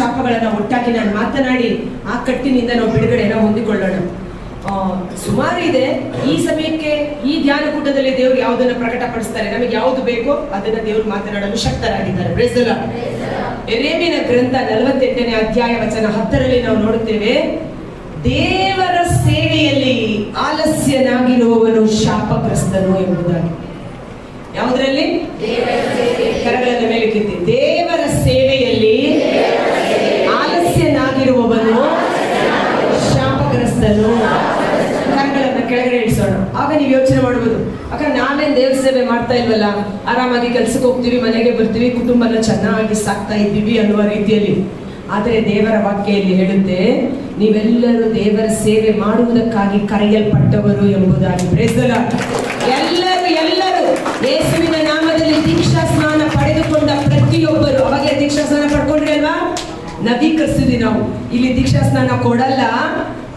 ಶಾಪಗಳನ್ನು ಒಟ್ಟಾಗಿ ನಾನು ಮಾತನಾಡಿ ಆ ಕಟ್ಟಿನಿಂದ ನಾವು ಬಿಡುಗಡೆನ ಹೊಂದಿಕೊಳ್ಳೋಣ. ಸುಮಾರು ಇದೆ. ಈ ಸಮಯಕ್ಕೆ ಈ ಧ್ಯಾನ ಕೂಟದಲ್ಲಿ ದೇವರು ಯಾವುದನ್ನ ಪ್ರಕಟಪಡಿಸ್ತಾರೆ? ನಮಗೆ ಯಾವುದು ಬೇಕೋ ಅದನ್ನ ದೇವರು ಮಾತನಾಡಲು ಶಕ್ತರಾಗಿದ್ದಾರೆ. ಬ್ರೆಜಲ ಎರೇಮಿನ ಗ್ರಂಥ ನಲವತ್ತೆಂಟನೇ ಅಧ್ಯಾಯ ವಚನ ಹತ್ತರಲ್ಲಿ ನಾವು ನೋಡುತ್ತೇವೆ. ದೇವರ ಸೇವೆಯಲ್ಲಿ ಆಲಸ್ಯನಾಗಿರುವವನು ಶಾಪಗ್ರಸ್ತನು ಎಂಬುದಾಗಿ. ಇಲ್ವಲ್ಲ ಆರಾಮಾಗಿ ಕೆಲ್ಸಕ್ಕೆ ಹೋಗ್ತೀವಿ, ಮನೆಗೆ ಬರ್ತೀವಿ, ಕುಟುಂಬನ ಚೆನ್ನಾಗಿ ಸಾಕ್ತಾ ಇದ್ದೀವಿ ಅನ್ನುವ ರೀತಿಯಲ್ಲಿ. ಆದರೆ ದೇವರ ವಾಕ್ಯಲ್ಲಿ ಹೇಳುತ್ತೆ, ನೀವೆಲ್ಲರೂ ದೇವರ ಸೇವೆ ಮಾಡುವುದಕ್ಕಾಗಿ ಕರೆಯಲ್ಪಟ್ಟವರು ಎಂಬುದಾಗಿ. ಪ್ರೇಸಲ. ಎಲ್ಲರೂ ಎಲ್ಲರೂ, ಯೇಸುವಿನ ನಾಮದಲ್ಲಿ ದೀಕ್ಷಾ ಸ್ನಾನ ಪಡೆದುಕೊಂಡ ಪ್ರತಿಯೊಬ್ಬರು, ಅವಾಗ ದೀಕ್ಷಾ ಸ್ನಾನ ಪಡ್ಕೊಂಡ್ರಿ ಅಲ್ವಾ ನವೀಕರಿಸಿದ್ವಿ ನಾವು. ಇಲ್ಲಿ ದೀಕ್ಷಾ ಸ್ನಾನ ಕೊಡಲ್ಲ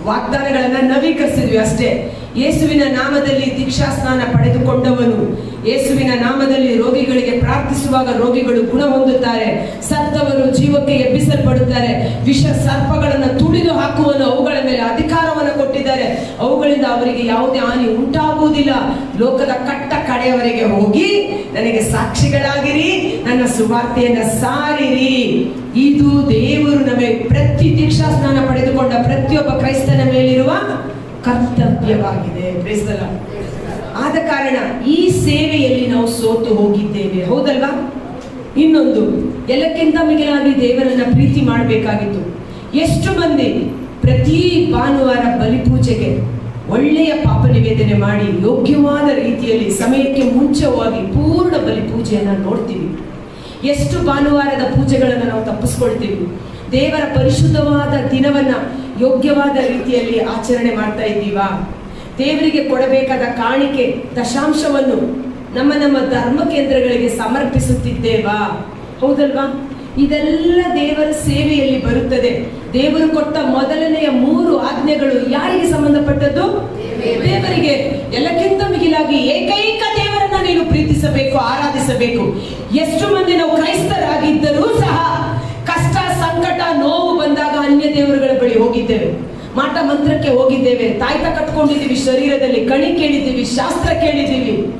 ವಾಗ್ದಾನಗಳನ್ನ ನವೀಕರಿಸಿದ್ವಿ ಅಷ್ಟೇ. ಯೇಸುವಿನ ನಾಮದಲ್ಲಿ ದೀಕ್ಷಾ ಸ್ನಾನ ಪಡೆದುಕೊಂಡವನು, ಯೇಸುವಿನ ನಾಮದಲ್ಲಿ ರೋಗಿಗಳಿಗೆ ಪ್ರಾರ್ಥಿಸುವಾಗ ರೋಗಿಗಳು ಗುಣ ಹೊಂದುತ್ತಾರೆ ಸತ್ತವರು ಜೀವಕ್ಕೆ ಎಬ್ಬಿಸಲ್ಪಡುತ್ತಾರೆ. ವಿಷ ಸರ್ಪಗಳನ್ನು ತುಳಿದು ಹಾಕುವನು ಅವರಿಗೆ ಯಾವುದೇ ಹಾನಿ ಉಂಟಾಗುವುದಿಲ್ಲ. ಲೋಕದ ಕಟ್ಟ ಕಡೆಯವರೆಗೆ ಹೋಗಿ ನನಗೆ ಸಾಕ್ಷಿಗಳಾಗಿರಿ, ನನ್ನ ಸುವಾರ್ತೆಯನ್ನ ಸಾರಿರಿ. ಇದು ದೇವರು ನಮಗೆ ಪ್ರತಿ ದೀಕ್ಷಾ ಸ್ನಾನ ಪಡೆದುಕೊಂಡ ಪ್ರತಿಯೊಬ್ಬ ಕ್ರೈಸ್ತನ ಮೇಲಿರುವ ಕರ್ತವ್ಯವಾಗಿದೆ. Praise ಆದ ಕಾರಣ ಈ ಸೇವೆಯಲ್ಲಿ ನಾವು ಸೋತು ಹೋಗಿದ್ದೇವೆ. ಹೌದಲ್ವಾ? ಇನ್ನೊಂದು, ಎಲ್ಲಕ್ಕಿಂತ ಮಿಗಿಲಾಗಿ ದೇವರನ್ನ ಪ್ರೀತಿ ಮಾಡಬೇಕಾಗಿತ್ತು. ಎಷ್ಟು ಮಂದಿ ಪ್ರತಿ ಭಾನುವಾರ ಬಲಿಪೂಜೆಗೆ ಒಳ್ಳೆಯ ಪಾಪ ನಿವೇದನೆ ಮಾಡಿ ಯೋಗ್ಯವಾದ ರೀತಿಯಲ್ಲಿ ಸಮಯಕ್ಕೆ ಮುಂಚವಾಗಿ ಪೂರ್ಣ ಬಲಿ ಪೂಜೆಯನ್ನು ನೋಡ್ತೀವಿ. ಎಷ್ಟು ಭಾನುವಾರದ ಪೂಜೆಗಳನ್ನು ನಾವು ತಪ್ಪಿಸ್ಕೊಳ್ತೀವಿ. ದೇವರ ಪರಿಶುದ್ಧವಾದ ದಿನವನ್ನ ಯೋಗ್ಯವಾದ ರೀತಿಯಲ್ಲಿ ಆಚರಣೆ ಮಾಡ್ತಾ ಇದ್ದೀವಾ? ದೇವರಿಗೆ ಕೊಡಬೇಕಾದ ಕಾಣಿಕೆ, ದಶಾಂಶವನ್ನು ನಮ್ಮ ನಮ್ಮ ಧರ್ಮ ಕೇಂದ್ರಗಳಿಗೆ ಸಮರ್ಪಿಸುತ್ತಿದ್ದೇವಾ? ಹೌದಲ್ವಾ? ಇದೆಲ್ಲ ದೇವರ ಸೇವೆಯಲ್ಲಿ ಬರುತ್ತದೆ. ದೇವರು ಕೊಟ್ಟ ಮೊದಲನೆಯ ಮೂರು ಆಜ್ಞೆಗಳು ಯಾರಿಗೆ ಸಂಬಂಧಪಟ್ಟದ್ದು? ದೇವರಿಗೆ. ಎಲ್ಲಕ್ಕಿಂತ ಮಿಗಿಲಾಗಿ ಏಕೈಕ ದೇವರನ್ನ ನೀನು ಪ್ರೀತಿಸಬೇಕು ಆರಾಧಿಸಬೇಕು. ಎಷ್ಟು ಮಂದಿ ನಾವು ಕ್ರೈಸ್ತರಾಗಿದ್ದರೂ ಸಹ ಕಷ್ಟ ಸಂಕಟ ನೋವು ಬಂದಾಗ ಅನ್ಯ ದೇವರುಗಳ ಬಳಿ ಹೋಗಿದ್ದೇವೆ. ಮಾಟ ಮಂತ್ರಕ್ಕೆ ಹೋಗಿದ್ದೇವೆ. ತಾಯ್ತ ಕಟ್ಕೊಂಡಿದ್ದೀವಿ ಶರೀರದಲ್ಲಿ ಕಣಿ ಕೇಳಿದ್ದೀವಿ ಶಾಸ್ತ್ರ ಕೇಳಿದ್ದೀವಿ.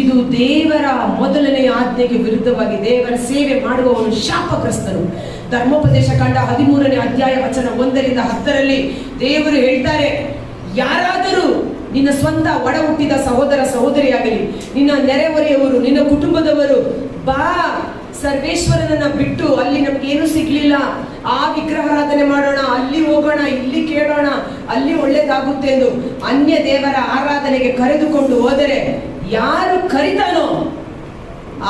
ಇದು ದೇವರ ಮೊದಲನೆಯ ಆಜ್ಞೆಗೆ ವಿರುದ್ಧವಾಗಿ ದೇವರ ಸೇವೆ ಮಾಡುವವನು ಶಾಪಗ್ರಸ್ತನು. ಧರ್ಮೋಪದೇಶ ಕಂಡ ಹದಿಮೂರನೇ ಅಧ್ಯಾಯ ವಚನ ಒಂದರಿಂದ ಹತ್ತರಲ್ಲಿ ದೇವರು ಹೇಳ್ತಾರೆ, ಯಾರಾದರೂ ನಿನ್ನ ಸ್ವಂತ ಒಡ ಹುಟ್ಟಿದ ಸಹೋದರ ಸಹೋದರಿಯಾಗಲಿ, ನಿನ್ನ ನೆರೆಹೊರೆಯವರು, ನಿನ್ನ ಕುಟುಂಬದವರು ಬಾ, ಸರ್ವೇಶ್ವರನನ್ನ ಬಿಟ್ಟು ಅಲ್ಲಿ ನಮ್ಗೇನು ಸಿಗ್ಲಿಲ್ಲ. ಆ ವಿಗ್ರಹಾರಾಧನೆ ಮಾಡೋಣ, ಅಲ್ಲಿ ಹೋಗೋಣ, ಇಲ್ಲಿ ಕೇಳೋಣ, ಅಲ್ಲಿ ಒಳ್ಳೇದಾಗುತ್ತೆ ಎಂದು ಅನ್ಯ ದೇವರ ಆರಾಧನೆಗೆ ಕರೆದುಕೊಂಡು ಹೋದರೆ ಯಾರು ಕರಿತಾನೋ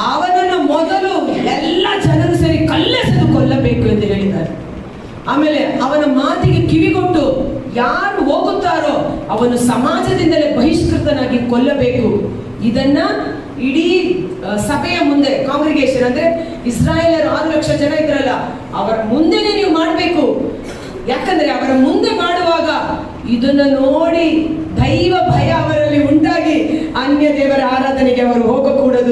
ಅವನನ್ನು ಮೊದಲು ಎಲ್ಲ ಜನರು ಸೇರಿ ಕಲ್ಲೆಸೆದು ಕೊಲ್ಲಬೇಕು ಎಂದು ಹೇಳಿದ್ದಾರೆ. ಆಮೇಲೆ ಅವನ ಮಾತಿಗೆ ಕಿವಿಗೊಟ್ಟು ಯಾರು ಹೋಗುತ್ತಾರೋ ಅವನು ಸಮಾಜದಿಂದಲೇ ಬಹಿಷ್ಕೃತನಾಗಿ ಕೊಲ್ಲಬೇಕು. ಇದನ್ನ ಇಡೀ ಸಭೆಯ ಮುಂದೆ ಕಾಂಗ್ರಿಗೇಷನ್ ಅಂದ್ರೆ ಇಸ್ರಾಯೇಲರು ಆರು ಲಕ್ಷ ಜನ ಇದ್ರಲ್ಲ, ಅವರ ಮುಂದೆನೆ ನೀವು ಮಾಡಬೇಕು. ಯಾಕಂದ್ರೆ ಅವರ ಮುಂದೆ ಮಾಡುವಾಗ ಇದನ್ನ ನೋಡಿ ದೈವ ಭಯ ಅವರಲ್ಲಿ ಉಂಟಾಗಿ ಅನ್ಯ ದೇವರ ಆರಾಧನೆಗೆ ಅವರು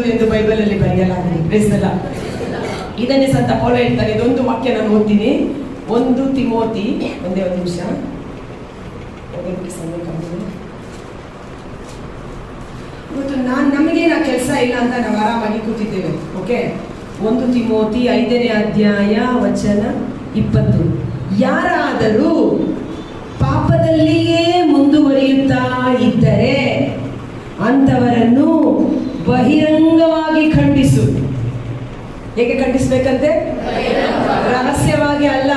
ಎಂದು ಬೈಬಲ್ ಅಲ್ಲಿ ಬರೆಯಲಾಗಿದೆ. the ಇದನ್ನೇ ಸಂತ ಪೌಲ ಹೇಳ್ತಾರೆ. ಇದೊಂದು ವಾಕ್ಯ ನಾನು ಓದ್ತೀನಿ. ಒಂದು ತಿಮೋತಿ, ಒಂದೇ ಒಂದು ನಿಮಿಷ. ಮತ್ತು ನಾನು ನಮಗೇನ ಕೆಲಸ ಇಲ್ಲ ಅಂತ ನಾವು ಆರಾಮಾಗಿ ಕೂತಿದ್ದೇವೆ, ಓಕೆ? ಒಂದು ತಿಮೋತಿ, ಐದನೇ ಅಧ್ಯಾಯ, ವಚನ ಇಪ್ಪತ್ತು. ಯಾರಾದರೂ ಪಾಪದಲ್ಲಿಯೇ ಮುಂದುವರಿಯುತ್ತಾ ಇದ್ದರೆ, ಅಂಥವರನ್ನು ಬಹಿರಂಗವಾಗಿ ಖಂಡಿಸು. ಹೇಗೆ ಖಂಡಿಸ್ಬೇಕಂತೆ? ರಹಸ್ಯವಾಗಿ ಅಲ್ಲ.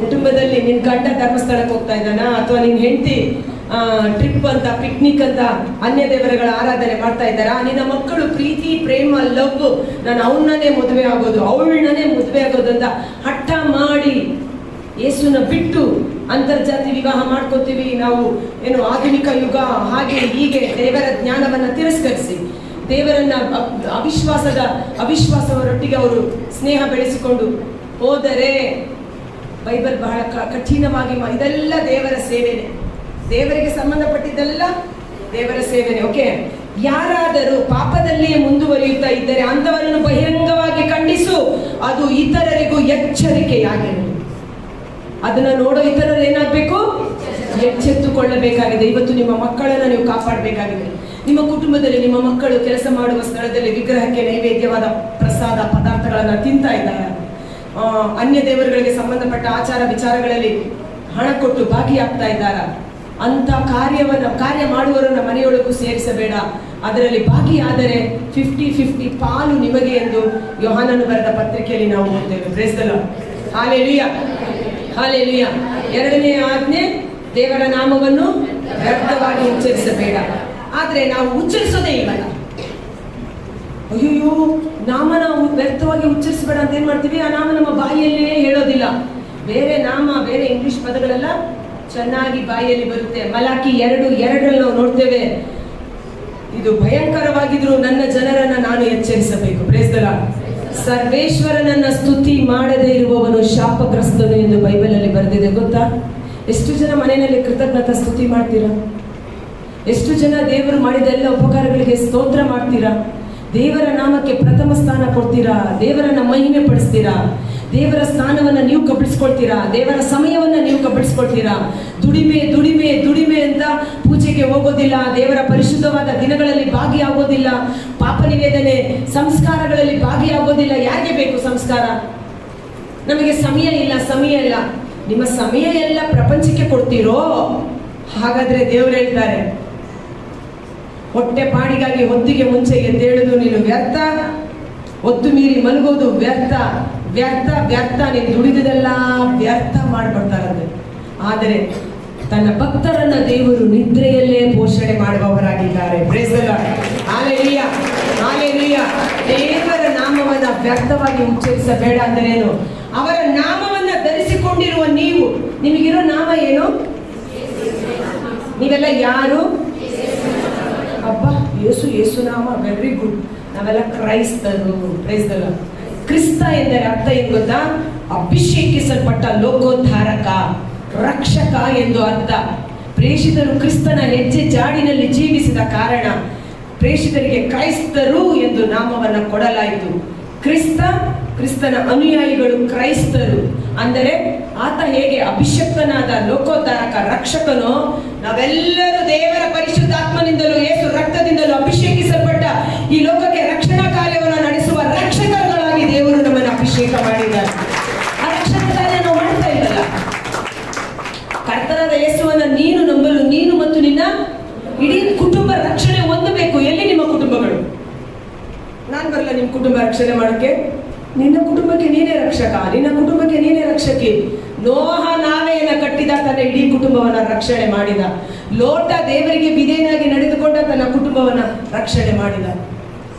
ಕುಟುಂಬದಲ್ಲಿ ನಿನ್ ಗಂಡ ಧರ್ಮಸ್ಥಳಕ್ಕೆ ಹೋಗ್ತಾ ಇದ್ದಾನಾ? ಅಥವಾ ನಿನ್ ಹೆಂಡತಿ ಟ್ರಿಪ್ ಅಂತ ಪಿಕ್ನಿಕ್ ಅಂತ ಅನ್ಯ ದೇವರುಗಳ ಆರಾಧನೆ ಮಾಡ್ತಾ ಇದ್ದಾರಾ? ನಿನ್ನ ಮಕ್ಕಳು ಪ್ರೀತಿ, ಪ್ರೇಮ ಲವ್ ನಾನು ಅವನನ್ನೇ ಮದುವೆ ಆಗೋದು, ಅವಳನ್ನೇ ಮದುವೆ ಆಗೋದು ಅಂತ ಹಠ ಮಾಡಿ ಯೇಸುನ ಬಿಟ್ಟು ಅಂತರ್ಜಾತಿ ವಿವಾಹ ಮಾಡ್ಕೋತೀವಿ ನಾವು. ಏನು ಆಧುನಿಕ ಯುಗ, ಹಾಗೆ ಹೀಗೆ ದೇವರ ಜ್ಞಾನವನ್ನ ತಿರಸ್ಕರಿಸಿ. ದೇವರನ್ನ ಅವಿಶ್ವಾಸದ, ಅವಿಶ್ವಾಸವರೊಟ್ಟಿಗೆ ಅವರು ಸ್ನೇಹ ಬೆಳೆಸಿಕೊಂಡು ಹೋದರೆ ಬೈಬಲ್ ಬಹಳ ಕಠಿಣವಾಗಿ ಇದೆಲ್ಲ ದೇವರ ಸೇವೆನೆ. ದೇವರಿಗೆ ಸಂಬಂಧಪಟ್ಟಿದ್ದೆಲ್ಲ ದೇವರ ಸೇವೆನೆ, ಓಕೆ? ಯಾರಾದರೂ ಪಾಪದಲ್ಲಿಯೇ ಮುಂದುವರಿಯುತ್ತಾ ಇದ್ದರೆ ಅಂಥವರನ್ನು ಬಹಿರಂಗವಾಗಿ ಖಂಡಿಸು. ಅದು ಇತರರಿಗೂ ಎಚ್ಚರಿಕೆಯಾಗಿರಲಿ. ಅದನ್ನ ನೋಡೋ ಇತರರು ಏನಾಗಬೇಕು? ಎಚ್ಚೆತ್ತುಕೊಳ್ಳಬೇಕಾಗಿದೆ. ಇವತ್ತು ನಿಮ್ಮ ಮಕ್ಕಳನ್ನ ನೀವು ಕಾಪಾಡಬೇಕಾಗಿದೆ. ನಿಮ್ಮ ಕುಟುಂಬದಲ್ಲಿ ನಿಮ್ಮ ಮಕ್ಕಳು ಕೆಲಸ ಮಾಡುವ ಸ್ಥಳದಲ್ಲಿ ವಿಗ್ರಹಕ್ಕೆ ನೈವೇದ್ಯವಾದ ಪ್ರಸಾದ ಪದಾರ್ಥಗಳನ್ನು ತಿಂತಾ ಇದ್ದಾರೆ. ಅನ್ಯ ದೇವರುಗಳಿಗೆ ಸಂಬಂಧಪಟ್ಟ ಆಚಾರ ವಿಚಾರಗಳಲ್ಲಿ ಹಣ ಕೊಟ್ಟು ಭಾಗಿಯಾಗ್ತಾ ಇದ್ದಾರ. ಅಂತ ಕಾರ್ಯವನ್ನ, ಕಾರ್ಯ ಮಾಡುವವರನ್ನ ಮನೆಯೊಳಗೂ ಸೇರಿಸಬೇಡ. ಅದರಲ್ಲಿ ಭಾಗಿಯಾದರೆ ಫಿಫ್ಟಿ ಫಿಫ್ಟಿ ಪಾಲು ನಿಮಗೆ ಎಂದು ಯೋಹಾನನು ಬರೆದ ಪತ್ರಿಕೆಯಲ್ಲಿ ನಾವು ಓದ್ತೇವೆ. ಪ್ರೇಸ್ತಲ್ಲ ಹಾಲೆಲಿಯ ಹಾಲೆಲಿಯ ಎರಡನೇ ಆಜ್ಞೆ, ದೇವರ ನಾಮವನ್ನು ವ್ಯರ್ಥವಾಗಿ ಉಚ್ಚರಿಸಬೇಡ. ಆದ್ರೆ ನಾವು ಉಚ್ಚರಿಸೋದೇ ಇಲ್ಲ ಅಯ್ಯೋ ನಾಮ ನಾವು ವ್ಯರ್ಥವಾಗಿ ಉಚ್ಚರಿಸಬೇಡ ಅಂತ ಏನ್ ಮಾಡ್ತೀವಿ? ಆ ನಾಮ ನಮ್ಮ ಬಾಯಿಯಲ್ಲೇ ಹೇಳೋದಿಲ್ಲ. ಬೇರೆ ನಾಮ, ಬೇರೆ ಇಂಗ್ಲಿಷ್ ಪದಗಳೆಲ್ಲ ಚೆನ್ನಾಗಿ ಬಾಯಿಯಲ್ಲಿ ಬರುತ್ತೆ. ಮಲಾಕಿ ಎರಡು, ಎರಡರಲ್ಲಿ ನಾವು ನೋಡ್ತೇವೆ. ಇದು ಭಯಂಕರವಾಗಿದ್ರು ನನ್ನ ಜನರನ್ನ ನಾನು ಎಚ್ಚರಿಸಬೇಕು. ಪ್ರೇಸ್ತಲ ಸರ್ವೇಶ್ವರನನ್ನ ಸ್ತುತಿ ಮಾಡದೇ ಇರುವವನು ಶಾಪಗ್ರಸ್ತನು ಎಂದು ಬೈಬಲಲ್ಲಿ ಬರೆದಿದೆ. ಗೊತ್ತಾ? ಎಷ್ಟು ಜನ ಮನೆಯಲ್ಲಿ ಕೃತಜ್ಞತಾ ಸ್ತುತಿ ಮಾಡ್ತೀರಾ? ಎಷ್ಟು ಜನ ದೇವರು ಮಾಡಿದ ಎಲ್ಲ ಉಪಕಾರಗಳಿಗೆ ಸ್ತೋತ್ರ ಮಾಡ್ತೀರಾ? ದೇವರ ನಾಮಕ್ಕೆ ಪ್ರಥಮ ಸ್ಥಾನ ಕೊಡ್ತೀರಾ? ದೇವರನ್ನ ಮಹಿಮೆ ಪಡಿಸ್ತೀರಾ? ದೇವರ ಸ್ಥಾನವನ್ನ ನೀವು ಕಬಳಿಸ್ಕೊಳ್ತೀರಾ ದೇವರ ಸಮಯವನ್ನ ನೀವು ಕಬಳಿಸ್ಕೊಳ್ತೀರಾ ದುಡಿಮೆ ದುಡಿಮೆ ದುಡಿಮೆ ಅಂತ ಪೂಜೆಗೆ ಹೋಗೋದಿಲ್ಲ, ದೇವರ ಪರಿಶುದ್ಧವಾದ ದಿನಗಳಲ್ಲಿ ಭಾಗಿಯಾಗೋದಿಲ್ಲ, ಪಾಪ ನಿವೇದನೆ ಸಂಸ್ಕಾರಗಳಲ್ಲಿ ಭಾಗಿಯಾಗೋದಿಲ್ಲ. ಯಾರಿಗೆ ಬೇಕು ಸಂಸ್ಕಾರ? ನಮಗೆ ಸಮಯ ಇಲ್ಲ ಸಮಯ ಇಲ್ಲ. ನಿಮ್ಮ ಸಮಯ ಎಲ್ಲ ಪ್ರಪಂಚಕ್ಕೆ ಕೊಡ್ತೀರೋ? ಹಾಗಾದ್ರೆ ದೇವ್ರು ಹೇಳ್ತಾರೆ ಹೊಟ್ಟೆ ಪಾಡಿಗಾಗಿ ಹೊತ್ತಿಗೆ ಮುಂಚೆ ಎದ್ದೇಳುದು ನೀನು ವ್ಯರ್ಥ. ಒತ್ತು ಮೀರಿ ಮಲಗೋದು ವ್ಯರ್ಥ. ವ್ಯರ್ಥ ವ್ಯರ್ಥ, ನೀನು ದುಡಿದದೆಲ್ಲ ವ್ಯರ್ಥ ಮಾಡ್ಬಿಡ್ತಾರಂತೆ ಆದರೆ ತನ್ನ ಭಕ್ತರನ್ನ ದೇವರು ನಿದ್ರೆಯಲ್ಲೇ ಪೋಷಣೆ ಮಾಡುವವರಾಗಿದ್ದಾರೆ. ದೇವರ ನಾಮವನ್ನ ವ್ಯರ್ಥವಾಗಿ ಉಚ್ಚರಿಸಬೇಡ ಅಂದರೇನು ಅವರ ನಾಮವನ್ನ ಧರಿಸಿಕೊಂಡಿರುವ ನೀವು. ನಿಮಗಿರೋ ನಾಮ ಏನು? ನೀವೆಲ್ಲ ಯಾರು? ಅಬ್ಬಾ, ಯೇಸು ಯೇಸು ನಾಮ ವೆರಿ ಗುಡ್ ನಾವೆಲ್ಲ ಕ್ರೈಸ್ತರು ಕ್ರೈಸ್ತರು ಕ್ರಿಸ್ತ ಎಂದರೆ ಅರ್ಥ ಏನು ಗೊತ್ತಾ? ಅಭಿಷೇಕಿಸಲ್ಪಟ್ಟ ಲೋಕೋದ್ಧಾರಕ, ರಕ್ಷಕ ಎಂದು ಅರ್ಥ. ಪ್ರೇಷಿತರು ಕ್ರಿಸ್ತನ ಹೆಜ್ಜೆ ಜಾಡಿನಲ್ಲಿ ಜೀವಿಸಿದ ಕಾರಣ ಪ್ರೇಷಿತರಿಗೆ ಕ್ರೈಸ್ತರು ಎಂದು ನಾಮವನ್ನು ಕೊಡಲಾಯಿತು. ಕ್ರಿಸ್ತ, ಕ್ರಿಸ್ತನ ಅನುಯಾಯಿಗಳು ಕ್ರೈಸ್ತರು. ಅಂದರೆ ಆತ ಹೇಗೆ ಅಭಿಷಕ್ತನಾದ ಲೋಕೋದ್ಧಾರಕ, ರಕ್ಷಕನೋ, ನಾವೆಲ್ಲರೂ ದೇವರ ಪರಿಶುದ್ಧಾತ್ಮನಿಂದಲೂ ರಕ್ತದಿಂದಲೂ ಅಭಿಷೇಕಿಸಲ್ಪಟ್ಟ ಈ ಲೋಕಕ್ಕೆ ರಕ್ಷಣಾ ಕಾರ್ಯವನ್ನು ನಡೆಸುವ ರಕ್ಷಕರುಗಳಾಗಿ ದೇವರು ನಮ್ಮನ್ನು ಅಭಿಷೇಕ ಮಾಡಿದ್ದಾರೆ. ಆ ರಕ್ಷಣಾ ಕಾರ್ಯ ನಾವು ಮಾಡ್ತಾ ಇಲ್ಲಲ್ಲ. ಕರ್ತನಾದ ಯೇಸುವನ್ನ ನೀನು ನಂಬಲು, ನೀನು ಮತ್ತು ನಿನ್ನ ಇಡೀ ಕುಟುಂಬ ರಕ್ಷಣೆ ಹೊಂದಬೇಕು. ಎಲ್ಲಿ ನಿಮ್ಮ ಕುಟುಂಬಗಳು? ನಾನು ಬರಲ್ಲ ನಿಮ್ಮ ಕುಟುಂಬ ರಕ್ಷಣೆ ಮಾಡೋಕ್ಕೆ? ನಿನ್ನ ಕುಟುಂಬಕ್ಕೆ ನೀನೇ ರಕ್ಷಕ, ನಿನ್ನ ಕುಟುಂಬಕ್ಕೆ ನೀನೇ ರಕ್ಷಕಿ. ನೋಹ ನಾವೆಯನ್ನ ಕಟ್ಟಿದ ತನ್ನ ಇಡೀ ಕುಟುಂಬವನ್ನ ರಕ್ಷಣೆ ಮಾಡಿದ. ಲೋಟ ದೇವರಿಗೆ ವಿಧೇಯನಾಗಿ ನಡೆದುಕೊಂಡ ತನ್ನ ಕುಟುಂಬವನ್ನ ರಕ್ಷಣೆ ಮಾಡಿದ.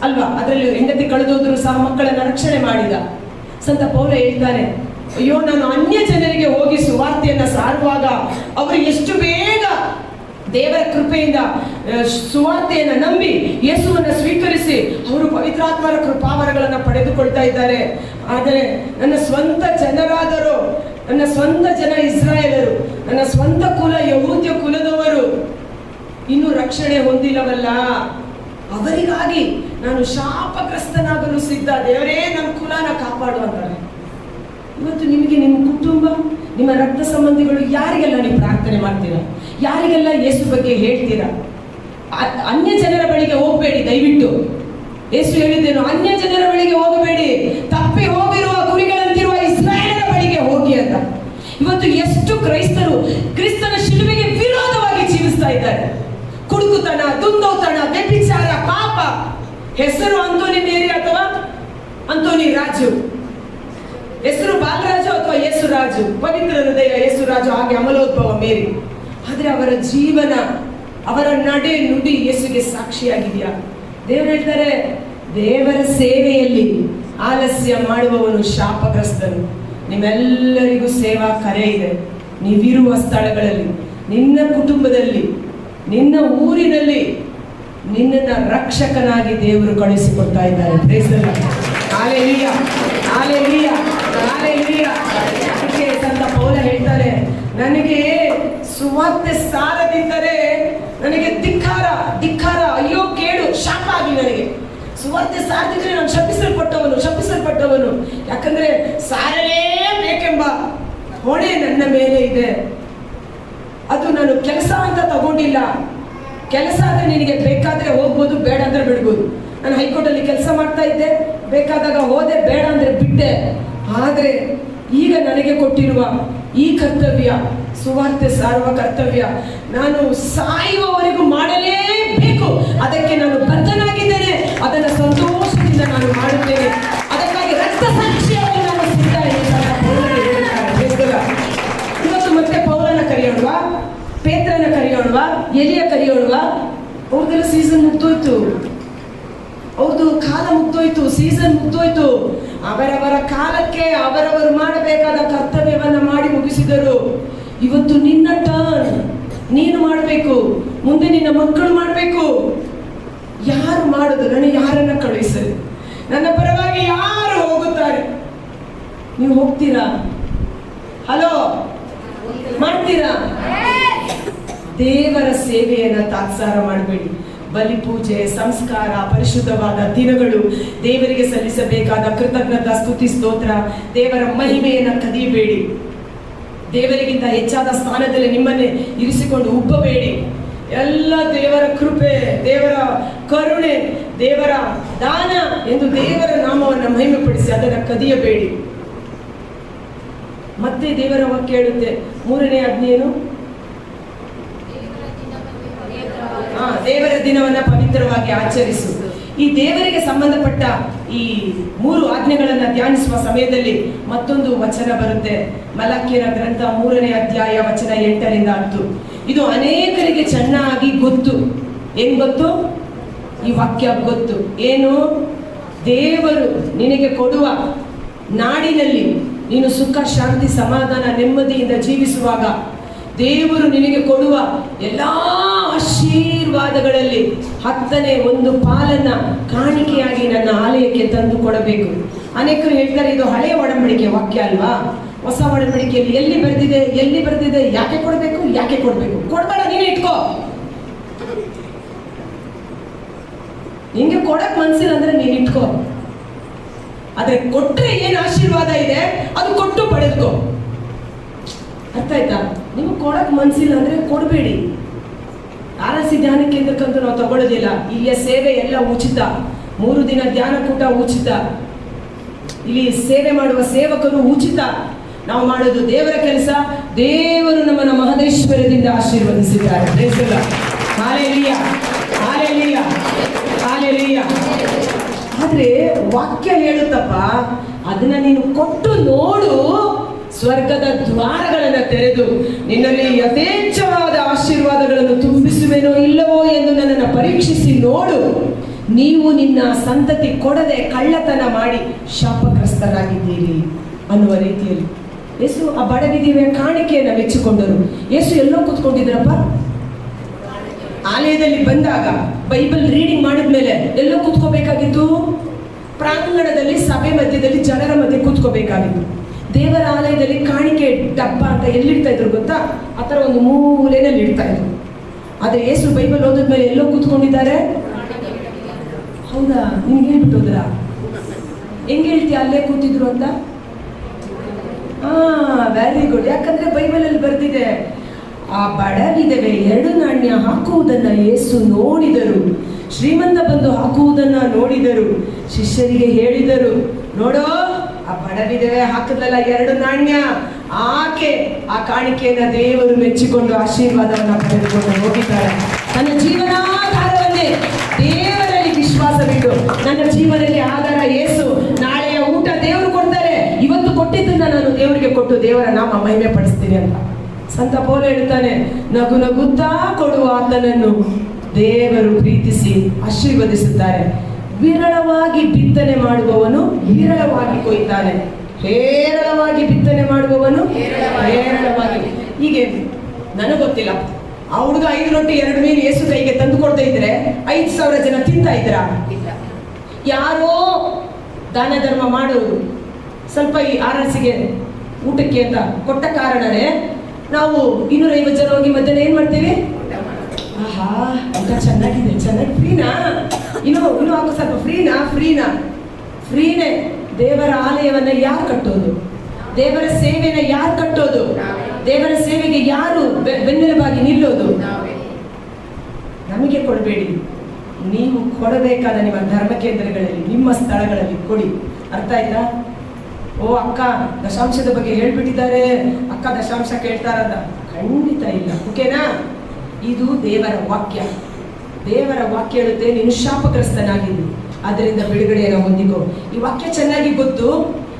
ಅಲ್ವಾ? ಅದರಲ್ಲಿ ಹೆಂಡತಿ ಕಳೆದೋದ್ರು ಸಹ ಮಕ್ಕಳನ್ನ ರಕ್ಷಣೆ ಮಾಡಿದ. ಸಂತ ಪೌಲ ಹೇಳ್ತಾನೆ, ಅಯ್ಯೋ, ನಾನು ಅನ್ಯ ಜನರಿಗೆ ಹೋಗಿ ಸುವಾರ್ತೆಯನ್ನ ಸಾರುವಾಗ ಅವರು ಎಷ್ಟು ಬೇಗ ದೇವರ ಕೃಪೆಯಿಂದ ಸುವಾರ್ತೆಯನ್ನು ನಂಬಿ ಯೇಸುವನ್ನ ಸ್ವೀಕರಿಸಿ ಅವರು ಪವಿತ್ರಾತ್ಮರ ಕೃಪಾವರಗಳನ್ನು ಪಡೆದುಕೊಳ್ತಾ ಇದ್ದಾರೆ. ಆದರೆ ನನ್ನ ಸ್ವಂತ ಜನರಾದರು, ನನ್ನ ಸ್ವಂತ ಜನ ಇಸ್ರಾಯೇಲರು, ನನ್ನ ಸ್ವಂತ ಕುಲ ಯಹೂದ್ಯ ಕುಲದವರು ಇನ್ನೂ ರಕ್ಷಣೆ ಹೊಂದಿಲ್ಲವಲ್ಲ. ಅವರಿಗಾಗಿ ನಾನು ಶಾಪಗ್ರಸ್ತನಾಗಲು ಸಿದ್ಧ. ದೇವರೇ ನನ್ನ ಕುಲನ ಕಾಪಾಡು ಅಂತಾರೆ. ಇವತ್ತು ನಿಮಗೆ ನಿಮ್ಮ ಕುಟುಂಬ, ನಿಮ್ಮ ರಕ್ತ ಸಂಬಂಧಿಗಳು ಯಾರಿಗೆಲ್ಲ ನೀವು ಪ್ರಾರ್ಥನೆ ಮಾಡ್ತೀರಾ? ಯಾರಿಗೆಲ್ಲ ಯೇಸು ಬಗ್ಗೆ ಹೇಳ್ತೀರಾ? ಅನ್ಯ ಜನರ ಬಳಿಗೆ ಹೋಗಬೇಡಿ, ದಯವಿಟ್ಟು. ಯೇಸು ಹೇಳಿದ್ದೇನು, ಅನ್ಯ ಜನರ ಬಳಿಗೆ ಹೋಗಬೇಡಿ. ತಪ್ಪಿ ಹೋಗಿರುವ ಗುರಿಗಳಂತಿರುವ ಇಸ್ರಾಯೇಲರ ಬಳಿಗೆ ಹೋಗಿ ಅಂತ. ಇವತ್ತು ಎಷ್ಟು ಕ್ರೈಸ್ತರು ಕ್ರಿಸ್ತನ ಶಿಲುಬೆಗೆ ವಿರೋಧವಾಗಿ ಜೀವಿಸ್ತಾ ಇದ್ದಾರೆ. ಕುಡುಕುತನ, ದುಂದೋತನ, ವ್ಯಭಿಚಾರ, ಪಾಪ. ಹೆಸರು ಅಂತೋನಿ ಮೇರಿ ಅಥವಾ ಅಂತೋನಿ ರಾಜು? ಹೆಸರು ಬಾಲರಾಜು ಅಥವಾ ಯೇಸು ರಾಜು? ಪವಿತ್ರ ಹೃದಯ ಯೇಸು ರಾಜು, ಹಾಗೆ ಅಮಲೋದ್ಭವ ಮೇರಿ. ಆದ್ರೆ ಅವರ ಜೀವನ, ಅವರ ನಡೆ ನುಡಿ ಯೇಸುಗೆ ಸಾಕ್ಷಿಯಾಗಿದೆಯಾ? ದೇವರು ಹೇಳ್ತಾರೆ, ದೇವರ ಸೇವೆಯಲ್ಲಿ ಆಲಸ್ಯ ಮಾಡುವವನು ಶಾಪಗ್ರಸ್ತನು. ನಿಮ್ಮೆಲ್ಲರಿಗೂ ಸೇವಾ ಕರೆ ಇದೆ. ನೀವಿರುವ ಸ್ಥಳಗಳಲ್ಲಿ, ನಿನ್ನ ಕುಟುಂಬದಲ್ಲಿ, ನಿನ್ನ ಊರಿನಲ್ಲಿ ನಿನ್ನನ್ನ ರಕ್ಷಕನಾಗಿ ದೇವರು ಕಳಿಸಿಕೊಡ್ತಾ ಇದ್ದಾರೆ. ಸಂತ ಪೌಲ ಹೇಳ್ತಾರೆ, ನನಗೆ ಸುವಾರ್ತೆ ಸಾರದಿದ್ದರೆ ನನಗೆ ಧಿಕ್ಕಾರ ಧಿಕ್ಕಾರ, ಅಯ್ಯೋ ಕೇಳು ಶಾಪ ಆಗಲಿ ನನಗೆ. ಸುವಾರ್ತೆ ಸಾರದಿದ್ದರೆ ನಾನು ಶಪಿಸಲ್ಪಟ್ಟವನು ಶಪಿಸಲ್ಪಟ್ಟವನು. ಯಾಕಂದ್ರೆ ಸಾರಲೇ ಬೇಕೆಂಬ ಹೊಣೆ ನನ್ನ ಮೇಲೆ ಇದೆ. ಅದು ನಾನು ಕೆಲಸ ಅಂತ ತಗೊಂಡಿಲ್ಲ. ಕೆಲಸ ಅಂದರೆ ನಿನಗೆ ಬೇಕಾದ್ರೆ ಹೋಗ್ಬೋದು, ಬೇಡ ಅಂದ್ರೆ ಬಿಡ್ಬೋದು. ನಾನು ಹೈಕೋರ್ಟಲ್ಲಿ ಕೆಲಸ ಮಾಡ್ತಾ ಇದ್ದೆ, ಬೇಕಾದಾಗ ಹೋದೆ, ಬೇಡ ಅಂದ್ರೆ ಬಿಟ್ಟೆ. ಆದರೆ ಈಗ ನನಗೆ ಕೊಟ್ಟಿರುವ ಈ ಕರ್ತವ್ಯ ಸುವಾರ್ತೆ ಸಾರುವ ಕರ್ತವ್ಯ ನಾನು ಸಾಯುವವರೆಗೂ ಮಾಡಲೇಬೇಕು. ಅದಕ್ಕೆ ನಾನು ಬದ್ಧನಾಗಿದ್ದೇನೆ. ಅದನ್ನು ಸಂತೋಷದಿಂದ ನಾನು ಮಾಡುತ್ತೇನೆ. ಅದಕ್ಕಾಗಿ ರಕ್ತ ಸಾಕ್ಷಿಯಾಗಿ ನಾನು ಸಿದ್ಧ. ಇವತ್ತು ಮತ್ತೆ ಪೌರನ ಕರೆಯೋಣವಾ? ಪೇತ್ರನ ಕರೆಯೋಣವಾ? ಎಲಿಯ ಕರೆಯೋಣವಾ? ಅವ್ರದ್ದೆಲ್ಲ ಸೀಸನ್ ಮುಗ್ದೋಯ್ತು. ಅವ್ರದ್ದು ಕಾಲ ಮುಗ್ದೋಯ್ತು. ಸೀಸನ್ ಮುಗ್ದೋಯ್ತು. ಅವರವರ ಕಾಲಕ್ಕೆ ಅವರವರು ಮಾಡಬೇಕಾದ ಕರ್ತವ್ಯವನ್ನು ಮಾಡಿ ಮುಗಿಸಿದರು. ಇವತ್ತು ನಿನ್ನ ಟರ್ನ್ ನೀನು ಮಾಡಬೇಕು. ಮುಂದೆ ನಿನ್ನ ಮಕ್ಕಳು ಮಾಡಬೇಕು. ಯಾರು ಮಾಡುದು? ನನಗೆ ಯಾರನ್ನ ಕಳುಹಿಸಲಿ? ನನ್ನ ಪರವಾಗಿ ಯಾರು ಹೋಗುತ್ತಾರೆ? ನೀವು ಹೋಗ್ತೀರಾ? ಹಲೋ? ಮಾಡ್ತೀರಾ? ದೇವರ ಸೇವೆಯನ್ನ ತಾತ್ಸಾರ ಮಾಡಬೇಡಿ. ಬಲಿ ಪೂಜೆ ಸಂಸ್ಕಾರ, ಪರಿಶುದ್ಧವಾದ ದಿನಗಳು. ದೇವರಿಗೆ ಸಲ್ಲಿಸಬೇಕಾದ ಕೃತಜ್ಞತಾ, ಸ್ತುತಿ, ಸ್ತೋತ್ರ. ದೇವರ ಮಹಿಮೆಯನ್ನು ಕದಿಯಬೇಡಿ ದೇವರಿಗಿಂತ ಹೆಚ್ಚಾದ ಸ್ಥಾನದಲ್ಲಿ ನಿಮ್ಮನ್ನೇ ಇರಿಸಿಕೊಂಡು ಉಬ್ಬಬೇಡಿ. ಎಲ್ಲ ದೇವರ ಕೃಪೆ ದೇವರ ಕರುಣೆ ದೇವರ ದಾನ ಎಂದು ದೇವರ ನಾಮವನ್ನು ಮಹಿಮೆಪಡಿಸಿ ಅದನ್ನು ಕದಿಯಬೇಡಿ. ಮತ್ತೆ ದೇವರ ವಾಕ್ಯ ಹೇಳುತ್ತೆ. ಮೂರನೇ ಆಜ್ಞೆಯೇನು ದೇವರ ದಿನವನ್ನ ಪವಿತ್ರವಾಗಿ ಆಚರಿಸು. ಈ ದೇವರಿಗೆ ಸಂಬಂಧಪಟ್ಟ ಈ ಮೂರು ಆಜ್ಞೆಗಳನ್ನು ಧ್ಯಾನಿಸುವ ಸಮಯದಲ್ಲಿ ಮತ್ತೊಂದು ವಚನ ಬರುತ್ತೆ. ಮಲಕ್ಯರ ಗ್ರಂಥ ಮೂರನೇ ಅಧ್ಯಾಯ ವಚನ ಎಂಟರಿಂದ ಹತ್ತು. ಇದು ಅನೇಕರಿಗೆ ಚೆನ್ನಾಗಿ ಗೊತ್ತು. ಏನ್ ಗೊತ್ತು? ಈ ವಾಕ್ಯ ಗೊತ್ತು. ಏನು? ದೇವರು ನಿನಗೆ ಕೊಡುವ ನಾಡಿನಲ್ಲಿ ನೀನು ಸುಖ, ಶಾಂತಿ, ಸಮಾಧಾನ, ನೆಮ್ಮದಿಯಿಂದ ಜೀವಿಸುವಾಗ ದೇವರು ನಿನಗೆ ಕೊಡುವ ಎಲ್ಲಾ ಆಶೀರ್ವಾದಗಳಲ್ಲಿ ಹತ್ತನೇ ಒಂದು ಪಾಲನ್ನ ಕಾಣಿಕೆಯಾಗಿ ನನ್ನ ಆಲಯಕ್ಕೆ ತಂದು ಕೊಡಬೇಕು. ಅನೇಕರು ಹೇಳ್ತಾರೆ, ಇದು ಹಳೆಯ ಒಡಂಬಡಿಕೆ ವಾಕ್ಯ ಅಲ್ವಾ? ಹೊಸ ಒಡಂಬಡಿಕೆಯಲ್ಲಿ ಎಲ್ಲಿ ಬರೆದಿದೆ ಎಲ್ಲಿ ಬರೆದಿದೆ, ಯಾಕೆ ಕೊಡಬೇಕು ಯಾಕೆ ಕೊಡಬೇಕು? ಕೊಡಬೇಡ, ನೀನೇ ಇಟ್ಕೋ. ನಿಂಗೆ ಕೊಡಕ್ ಮನ್ಸಿಲ್ಲ ಅಂದ್ರೆ ನೀನ್ ಇಟ್ಕೋ. ಆದ್ರೆ ಕೊಟ್ಟರೆ ಏನ್ ಆಶೀರ್ವಾದ ಇದೆ? ಅದು ಕೊಟ್ಟು ಪಡೆದುಕೋ. ಅರ್ಥ ಆಯ್ತಾ? ನಿಮ್ಗೆ ಕೊಡಕ್ ಮನ್ಸಿಲ್ಲ ಅಂದ್ರೆ ಕೊಡಬೇಡಿ. ಆರಸಿ ಧ್ಯಾನ ಕೇಂದ್ರಕ್ಕಂತೂ ನಾವು ತಗೊಳ್ಳೋದಿಲ್ಲ. ಇಲ್ಲಿಯ ಸೇವೆ ಎಲ್ಲ ಉಚಿತ. ಮೂರು ದಿನ ಧ್ಯಾನ ಕೂಟ ಉಚಿತ. ಇಲ್ಲಿ ಸೇವೆ ಮಾಡುವ ಸೇವಕರು ಉಚಿತ. ನಾವು ಮಾಡೋದು ದೇವರ ಕೆಲಸ. ದೇವರು ನಮ್ಮನ್ನ ಮಹದೇಶ್ವರದಿಂದ ಆಶೀರ್ವದಿಸಿದ್ದಾರೆ. ಆದ್ರೆ ವಾಕ್ಯ ಹೇಳುತ್ತಪ್ಪ, ಅದನ್ನ ನೀನು ಕೊಟ್ಟು ನೋಡು. ಸ್ವರ್ಗದ ದ್ವಾರಗಳನ್ನು ತೆರೆದು ನಿನ್ನಲ್ಲಿ ಯಥೇಚ್ಛವಾದ ಆಶೀರ್ವಾದಗಳನ್ನು ತುಂಬಿಸುವೆನೋ ಇಲ್ಲವೋ ಎಂದು ನನ್ನನ್ನು ಪರೀಕ್ಷಿಸಿ ನೋಡು. ನೀವು ನಿನ್ನ ಸಂತತಿ ಕೊಡದೆ ಕಳ್ಳತನ ಮಾಡಿ ಶಾಪಗ್ರಸ್ತರಾಗಿದ್ದೀರಿ ಅನ್ನುವ ರೀತಿಯಲ್ಲಿ. ಯೇಸು ಆ ಬಡವಿದಿವೆ ಕಾಣಿಕೆಯನ್ನು ಮೆಚ್ಚಿಕೊಂಡರು. ಯೇಸು ಎಲ್ಲೋ ಕೂತ್ಕೊಂಡಿದ್ರಪ್ಪ? ಆಲಯದಲ್ಲಿ ಬಂದಾಗ, ಬೈಬಲ್ ರೀಡಿಂಗ್ ಮಾಡಿದ್ಮೇಲೆ ಎಲ್ಲೋ ಕೂತ್ಕೋಬೇಕಾಗಿತ್ತು? ಪ್ರಾಂಗಣದಲ್ಲಿ, ಸಭೆ ಮಧ್ಯದಲ್ಲಿ ಜನರ ಮಧ್ಯೆ ಕೂತ್ಕೋಬೇಕಾಗಿತ್ತು. ದೇವರ ಆಲಯದಲ್ಲಿ ಕಾಣಿಕೆ ಡಬ್ಬ ಅಂತ ಎಲ್ಲಿಡ್ತಾ ಇದ್ರು ಗೊತ್ತಾ? ಆ ಥರ ಒಂದು ಮೂಲೆಯಲ್ಲಿ ಇಡ್ತಾ ಇದ್ರು. ಆದರೆ ಏಸು ಬೈಬಲ್ ಓದಿದ್ಮೇಲೆ ಎಲ್ಲೋ ಕೂತ್ಕೊಂಡಿದ್ದಾರೆ? ಹೌದಾ? ನಿಮ್ಗೆ ಹೇಳ್ಬಿಟ್ಟು ಹೋದ್ರ? ಹೆಂಗೆ ಹೇಳ್ತೀಯ? ಅಲ್ಲೇ ಕೂತಿದ್ರು ಅಂತ? ಹಾ ವೆರಿ ಗುಡ್ ಯಾಕಂದ್ರೆ ಬೈಬಲಲ್ಲಿ ಬರ್ತಿದೆ ಆ ಬಡವಿದವೆ ಎರಡು ನಾಣ್ಯ ಹಾಕುವುದನ್ನ ಏಸು ನೋಡಿದರು. ಶ್ರೀಮಂತ ಬಂದು ಹಾಕುವುದನ್ನ ನೋಡಿದರು. ಶಿಷ್ಯರಿಗೆ ಹೇಳಿದರು. ನೋಡೋ ಆ ಬಡವಿದವೆ ಹಾಕಿದ್ಲಲ್ಲ ಎರಡು ನಾಣ್ಯ. ಆಕೆ ಆ ಕಾಣಿಕೆಯನ್ನ ದೇವರು ಮೆಚ್ಚಿಕೊಂಡು ಆಶೀರ್ವಾದವನ್ನ ಪಡೆದುಕೊಂಡು ಹೋಗಿದ್ದಾರೆ ನನ್ನ ಜೀವನಾಧಾರವನ್ನೇ ದೇವರಲ್ಲಿ ವಿಶ್ವಾಸವಿಟ್ಟು ನನ್ನ ಜೀವನಕ್ಕೆ ಆಧಾರ ಏಸು. ನಾಳೆಯ ಊಟ ದೇವರು ಕೊಡ್ತಾರೆ. ಇವತ್ತು ಕೊಟ್ಟಿದ್ದನ್ನ ನಾನು ದೇವರಿಗೆ ಕೊಟ್ಟು ದೇವರ ನಾಮ ಮಹಿಮೆ ಪಡಿಸ್ತೀನಿ ಅಂತ. ಸಂತ ಪೌಲ ಹೇಳ್ತಾನೆ ನಗು ನಗುತ್ತಾ ಕೊಡುವ ಆತನನ್ನು. ದೇವರು ಪ್ರೀತಿಸಿ ಆಶೀರ್ವದಿಸುತ್ತಾರೆ. ವಿರಳವಾಗಿ ಬಿತ್ತನೆ ಮಾಡುವವನು ಹೇರಳವಾಗಿ ಕೊಯ್ತಾನೆ. ಹೇರಳವಾಗಿ ಬಿತ್ತನೆ ಮಾಡುವವನು ಹೇರಳವಾಗಿ ಹೀಗೆ ನನಗೆ ಗೊತ್ತಿಲ್ಲ. ಆ ಹುಡುಗ ಐದು ರೊಟ್ಟಿ ಎರಡು ಮೀನು ಏಸು ಕೈಗೆ ತಂದು ಕೊಡ್ತಾ ಇದ್ರೆ ಐದು ಸಾವಿರ ಜನ ತಿಂತಾ ಇದ್ರ ಯಾರೋ ದಾನ ಧರ್ಮ ಮಾಡೋರು ಸ್ವಲ್ಪ ಈ ಆರಸಿಗೆ ಊಟಕ್ಕೆ ಅಂತ ಕೊಟ್ಟ ಕಾರಣನೇ ನಾವು ಇನ್ನೂರೈವತ್ತು ಜನ ಹೋಗಿ ಮಧ್ಯಾಹ್ನ ಏನ್ ಮಾಡ್ತೀವಿ? ಆಹಾ ಊಟ ಚೆನ್ನಾಗಿದೆ, ಚೆನ್ನಾಗಿ ಫ್ರೀನಾ? ಇನ್ನು ಇನ್ನು ಹಾಕು ಸ್ವಲ್ಪ, ಫ್ರೀನಾ ಫ್ರೀನಾ? ಫ್ರೀನೇ, ದೇವರ ಆಲಯವನ್ನ ಯಾರು ಕಟ್ಟೋದು? ದೇವರ ಸೇವೆನ ಯಾರು ಕಟ್ಟೋದು? ದೇವರ ಸೇವೆಗೆ ಯಾರು ಬೆನ್ನೆಲುಬಾಗಿ ನಿಲ್ಲೋದು? ನಮಗೆ ಕೊಡಬೇಡಿ. ನೀವು ಕೊಡಬೇಕಾದ ನಿಮ್ಮ ಧರ್ಮ ಕೇಂದ್ರಗಳಲ್ಲಿ ನಿಮ್ಮ ಸ್ಥಳಗಳಲ್ಲಿ ಕೊಡಿ. ಅರ್ಥ ಆಯ್ತಾ? ಓ, ಅಕ್ಕ, ದಶಾಂಶದ ಬಗ್ಗೆ ಹೇಳ್ಬಿಟ್ಟಿದ್ದಾರೆ. ಅಕ್ಕ, ದಶಾಂಶ ಕೇಳ್ತಾರಂತ. ಖಂಡಿತ ಇಲ್ಲ. ಓಕೆನಾ? ಇದು ದೇವರ ವಾಕ್ಯ. ದೇವರ ವಾಕ್ಯ ಹೇಳುತ್ತೆ, ನೀನು ಶಾಪಗ್ರಸ್ತನಾಗಿದ್ದು ಅದರಿಂದ ಬಿಡುಗಡೆಯನ್ನು ಹೊಂದಿಕೋ ಈ ವಾಕ್ಯ ಚೆನ್ನಾಗಿ ಗೊತ್ತು?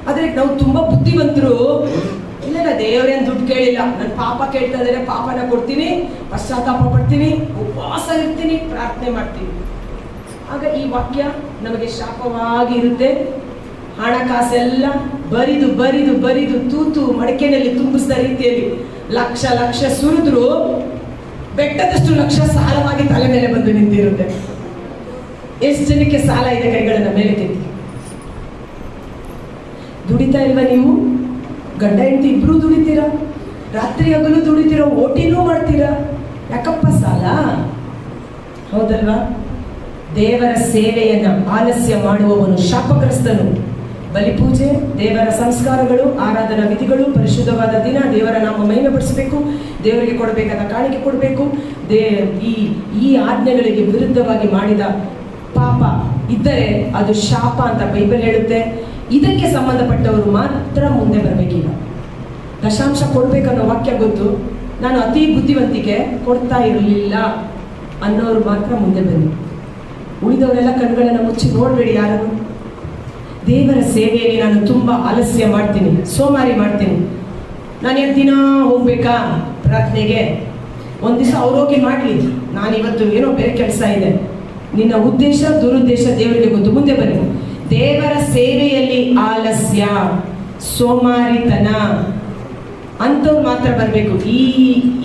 ಆದರೆ ನಾವು ತುಂಬಾ ಬುದ್ಧಿವಂತರು. ಇಲ್ಲ ದೇವರೇನು ದುಡ್ಡು ಕೇಳಿಲ್ಲ. ನನ್ನ ಪಾಪ ಕೇಳ್ತಾ ಇದ್ದಾರೆ, ಪಾಪನ ಕೊಡ್ತೀನಿ, ಪಶ್ಚಾತ್ತಾಪ ಪಡ್ತೀನಿ, ಉಪವಾಸ ಇರ್ತೀನಿ, ಪ್ರಾರ್ಥನೆ ಮಾಡ್ತೀನಿ. ಆಗ ಈ ವಾಕ್ಯ ನಮಗೆ ಶಾಪವಾಗಿ ಇರುತ್ತೆ. ಹಣಕಾಸೆಲ್ಲ ಬರಿದು ಬರಿದು ಬರಿದು, ತೂತು ಮಡಕೆನಲ್ಲಿ ತುಂಬಿಸಿದ ರೀತಿಯಲ್ಲಿ ಲಕ್ಷ ಲಕ್ಷ ಸುರಿದ್ರು. ಬೆಟ್ಟದಷ್ಟು ಲಕ್ಷ ಸಾಲವಾಗಿ ತಲೆ ಮೇಲೆ ಬಂದು ನಿಂತಿರುತ್ತೆ. ಎಷ್ಟು ಜನಕ್ಕೆ ಸಾಲ ಇದೆ ಕೈಗಳನ್ನ ಮೇಲೆ ತಿಂತಿ ದುಡಿತಾ ಇಲ್ವಾ ನೀವು? ಗಂಡ, ಹೆಂಡತಿ ಇಬ್ರು ದುಡಿತೀರ? ರಾತ್ರಿ ಹಗಲು ದುಡಿತೀರಾ? ಓಟಿನೂ ಮಾಡ್ತೀರಾ? ಯಾಕಪ್ಪ ಸಾಲ? ಹೌದಲ್ವಾ? ದೇವರ ಸೇವೆಯನ್ನ ಆಲಸ್ಯ ಮಾಡುವವನು ಶಾಪಗ್ರಸ್ತನು. ಬಲಿಪೂಜೆ, ದೇವರ ಸಂಸ್ಕಾರಗಳು, ಆರಾಧನಾ ವಿಧಿಗಳು, ಪರಿಶುದ್ಧವಾದ ದಿನ, ದೇವರ ನಾಮ ಮೈನಪಡಿಸಬೇಕು ದೇವರಿಗೆ ಕೊಡಬೇಕಾದ ಕಾಣಿಕೆ ಕೊಡಬೇಕು. ದೇ, ಈ ಈ ಆಜ್ಞೆಗಳಿಗೆ ವಿರುದ್ಧವಾಗಿ ಮಾಡಿದ ಪಾಪ ಇದ್ದರೆ ಅದು ಶಾಪ ಅಂತ ಬೈಬಲ್ ಹೇಳುತ್ತೆ. ಇದಕ್ಕೆ ಸಂಬಂಧಪಟ್ಟವರು ಮಾತ್ರ ಮುಂದೆ ಬರಬೇಕೀಗ. ದಶಾಂಶ ಕೊಡಬೇಕನ್ನೋ ವಾಕ್ಯ ಗೊತ್ತು. ನಾನು ಅತಿ ಬುದ್ಧಿವಂತಿಕೆ ಕೊಡ್ತಾ ಇರಲಿಲ್ಲ ಅನ್ನೋರು ಮಾತ್ರ ಮುಂದೆ ಬನ್ನಿ. ಉಳಿದವರೆಲ್ಲ ಕಣ್ಗಳನ್ನು ಮುಚ್ಚಿ ನೋಡಬೇಡಿ ಯಾರು ದೇವರ ಸೇವೆಯಲ್ಲಿ ನಾನು ತುಂಬ ಆಲಸ್ಯ ಮಾಡ್ತೀನಿ, ಸೋಮಾರಿ ಮಾಡ್ತೀನಿ. ನಾನು ಎರಡು ದಿನ ಹೋಗ್ಬೇಕಾ ಪ್ರಾರ್ಥನೆಗೆ? ಒಂದು ದಿವಸ ಅವ್ರೋಗಿ ಮಾಡಲಿ. ನಾನು ಇವತ್ತು ಏನೋ ಬೇರೆ ಕೆಲಸ ಇದೆ. ನಿನ್ನ ಉದ್ದೇಶ, ದುರುದ್ದೇಶ ದೇವರಿಗೆ ಗೊತ್ತು. ಮುಂದೆ ಬನ್ನಿ. ದೇವರ ಸೇವೆಯಲ್ಲಿ ಆಲಸ್ಯ, ಸೋಮಾರಿತನ. ಅಂಥವ್ರು ಮಾತ್ರ ಬರಬೇಕು. ಈ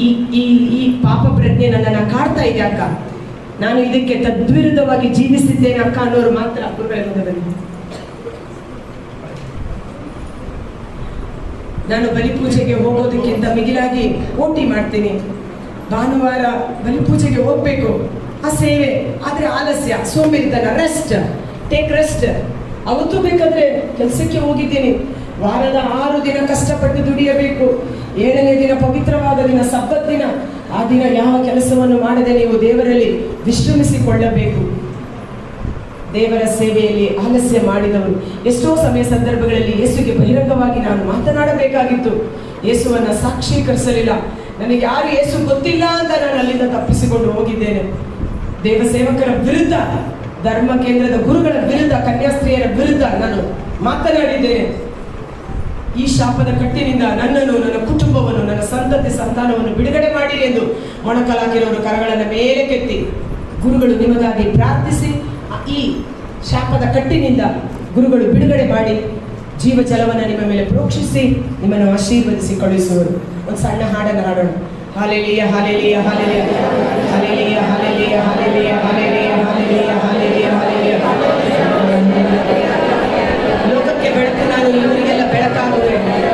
ಈ ಈ ಪಾಪ ಪ್ರಜ್ಞೆ ನನ್ನನ್ನು ಕಾಡ್ತಾ ಇದೆ, ಅಕ್ಕ. ನಾನು ಇದಕ್ಕೆ ತದ್ವಿರುದ್ಧವಾಗಿ ಜೀವಿಸಿದ್ದೇನೆ, ಅಕ್ಕ ಅನ್ನೋರು ಮಾತ್ರ ಗುರುಗಳ ಮುಂದೆ ಬನ್ನಿ. ನಾನು ಬಲಿಪೂಜೆಗೆ ಹೋಗೋದಕ್ಕಿಂತ ಮಿಗಿಲಾಗಿ ಓಟಿ ಮಾಡ್ತೀನಿ. ಭಾನುವಾರ ಬಲಿಪೂಜೆಗೆ ಹೋಗ್ಬೇಕು. ಆ ಸೇವೆ, ಆದರೆ ಆಲಸ್ಯ, ಸೋಂಬೇರಿತನ ರೆಸ್ಟ್ ಟೇಕ್ ರೆಸ್ಟ್ ಅವತ್ತು ಬೇಕಾದ್ರೆ ಕೆಲಸಕ್ಕೆ ಹೋಗಿದ್ದೀನಿ. ವಾರದ ಆರು ದಿನ ಕಷ್ಟಪಟ್ಟು ದುಡಿಯಬೇಕು. ಏಳನೇ ದಿನ ಪವಿತ್ರವಾದ ದಿನ, ಸಬ್ಬತ್ ದಿನ. ಆ ದಿನ ಯಾವ ಕೆಲಸವನ್ನು ಮಾಡದೆ ನೀವು ದೇವರಲ್ಲಿ ವಿಶ್ರಮಿಸಿಕೊಳ್ಳಬೇಕು. ದೇವರ ಸೇವೆಯಲ್ಲಿ ಆಲಸ್ಯ ಮಾಡಿದವರು ಎಷ್ಟೋ ಸಮಯ ಸಂದರ್ಭಗಳಲ್ಲಿ ಯೇಸುಗೆ ಬಹಿರಂಗವಾಗಿ ನಾನು ಮಾತನಾಡಬೇಕಾಗಿತ್ತು. ಯೇಸುವನ್ನ ಸಾಕ್ಷೀಕರಿಸಲಿಲ್ಲ. ನನಗೆ ಯಾರು ಯೇಸು ಗೊತ್ತಿಲ್ಲ ಅಂತ ನಾನು ಅಲ್ಲಿಂದ ತಪ್ಪಿಸಿಕೊಂಡು ಹೋಗಿದ್ದೇನೆ. ದೇವ ಸೇವಕರ ವಿರುದ್ಧ, ಧರ್ಮ ಕೇಂದ್ರದ ಗುರುಗಳ ವಿರುದ್ಧ, ಕನ್ಯಾಸ್ತ್ರೀಯರ ವಿರುದ್ಧ ನಾನು ಮಾತನಾಡಿದ್ದೇನೆ. ಈ ಶಾಪದ ಕಟ್ಟಿನಿಂದ ನನ್ನನ್ನು, ನನ್ನ ಕುಟುಂಬವನ್ನು, ನನ್ನ ಸಂತತಿ ಸಂತಾನವನ್ನು ಬಿಡುಗಡೆ ಮಾಡಿರಿ ಎಂದು ಮೊಣಕಲಾಕಿರೋರು ಕರಗಳನ್ನು ಮೇಲೆ ಕೆತ್ತಿ ಗುರುಗಳು ನಿಮಗಾಗಿ ಪ್ರಾರ್ಥಿಸಿ ಈ ಶಾಪದ ಕಟ್ಟಿನಿಂದ ಗುರುಗಳು ಬಿಡುಗಡೆ ಮಾಡಿ ಜೀವ ಜಲವನ್ನು ನಿಮ್ಮ ಮೇಲೆ ಪ್ರೋಕ್ಷಿಸಿ ನಿಮ್ಮನ್ನು ಆಶೀರ್ವದಿಸಿ ಕಳುಹಿಸುವರು. ಒಂದು ಸಣ್ಣ ಹಾಡನ್ನು ಹಾಡೋಣ. ಹಾಲೆಲಿಯ ಹಾಲೆಲಿಯ ಹಾಲೆಲಿಯ. ಹಾಲೆಲಿಯ ಹಾಲೆಲಿಯ ಹಾಲೆಲಿಯ ಹಾಲೆಲಿಯ ಹಾಲೆಲಿಯ ಹಾಲೆಲಿಯ ಹಾಲೆಲಿಯ. ಲೋಕಕ್ಕೆ ಬೆಳಕು ನಾನು ಇವರಿಗೆಲ್ಲ ಬೆಳಕಾಗುವೆ.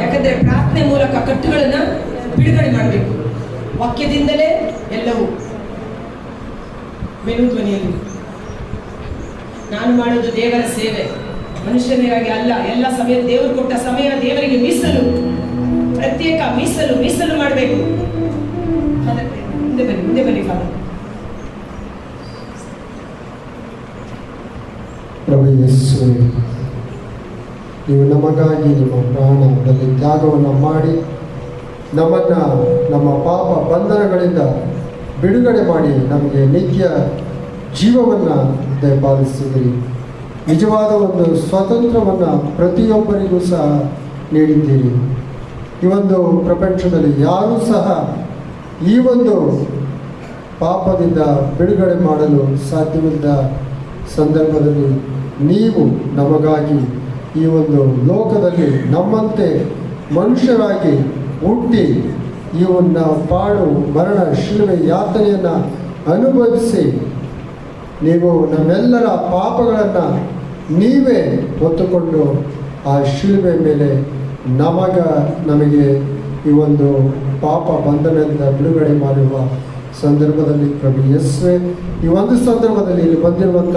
ಯಾಕಂದ್ರೆ ಪ್ರಾರ್ಥನೆ ಮೂಲಕ ಕಟ್ಟುಗಳನ್ನ ಬಿಡುಗಡೆ ಮಾಡಬೇಕು. ವಾಕ್ಯದಿಂದಲೇ ಎಲ್ಲವೂ. ಮೆನು ಧ್ವನಿಯಲ್ಲಿ. ನಾನು ಮಾಡೋದು ದೇವರ ಸೇವೆ. ಮನುಷ್ಯನಿಗಾಗಿ ಅಲ್ಲ, ಎಲ್ಲ ಸಮಯ ದೇವರು ಕೊಟ್ಟ ಸಮಯ ದೇವರಿಗೆ ಮೀಸಲು. ಪ್ರತ್ಯೇಕ ಮೀಸಲು ಮೀಸಲು ಮಾಡಬೇಕು. ಮುಂದೆ ಬನ್ನಿ ಮುಂದೆ ಬನ್ನಿ ಫಾದರ್ ಯೇಸುವೆ, ನೀವು ನಮಗಾಗಿ ನಿಮ್ಮ ಪ್ರಾಣದಲ್ಲಿ ತ್ಯಾಗವನ್ನು ಮಾಡಿ, ನಮ್ಮನ್ನು ನಮ್ಮ ಪಾಪ ಬಂಧನಗಳಿಂದ ಬಿಡುಗಡೆ ಮಾಡಿ ನಮಗೆ ನಿತ್ಯ ಜೀವವನ್ನು ದಯಪಾಲಿಸಿದ್ರಿ ನಿಜವಾದ ಒಂದು ಸ್ವಾತಂತ್ರ್ಯವನ್ನು ಪ್ರತಿಯೊಬ್ಬರಿಗೂ ಸಹ ನೀಡಿದ್ದೀರಿ. ಈ ಒಂದು ಪ್ರಪಂಚದಲ್ಲಿ ಯಾರೂ ಸಹ ಈ ಒಂದು ಪಾಪದಿಂದ ಬಿಡುಗಡೆ ಮಾಡಲು ಸಾಧ್ಯವಿಲ್ಲದ ಸಂದರ್ಭದಲ್ಲಿ ನೀವು ನಮಗಾಗಿ ಈ ಒಂದು ಲೋಕದಲ್ಲಿ ನಮ್ಮಂತೆ ಮನುಷ್ಯರಾಗಿ ಹುಟ್ಟಿ ಈ ಒಂದು ಪಾಡು ಮರಣ ಶಿಲುವೆ ಯಾತನೆಯನ್ನು ಅನುಭವಿಸಿ ನೀವು ನಮ್ಮೆಲ್ಲರ ಪಾಪಗಳನ್ನು ನೀವೇ ಹೊತ್ತುಕೊಂಡು ಆ ಶಿಲುಬೆ ಮೇಲೆ ನಮಗ ನಮಗೆ ಈ ಒಂದು ಪಾಪ ಬಂಧನದಿಂದ ಬಿಡುಗಡೆ ಮಾಡಿರುವ ಸಂದರ್ಭದಲ್ಲಿ ಪ್ರಭು ಯೇಸುವೆ ಈ ಒಂದು ಸಂದರ್ಭದಲ್ಲಿ ಇಲ್ಲಿ ಬಂದಿರುವಂಥ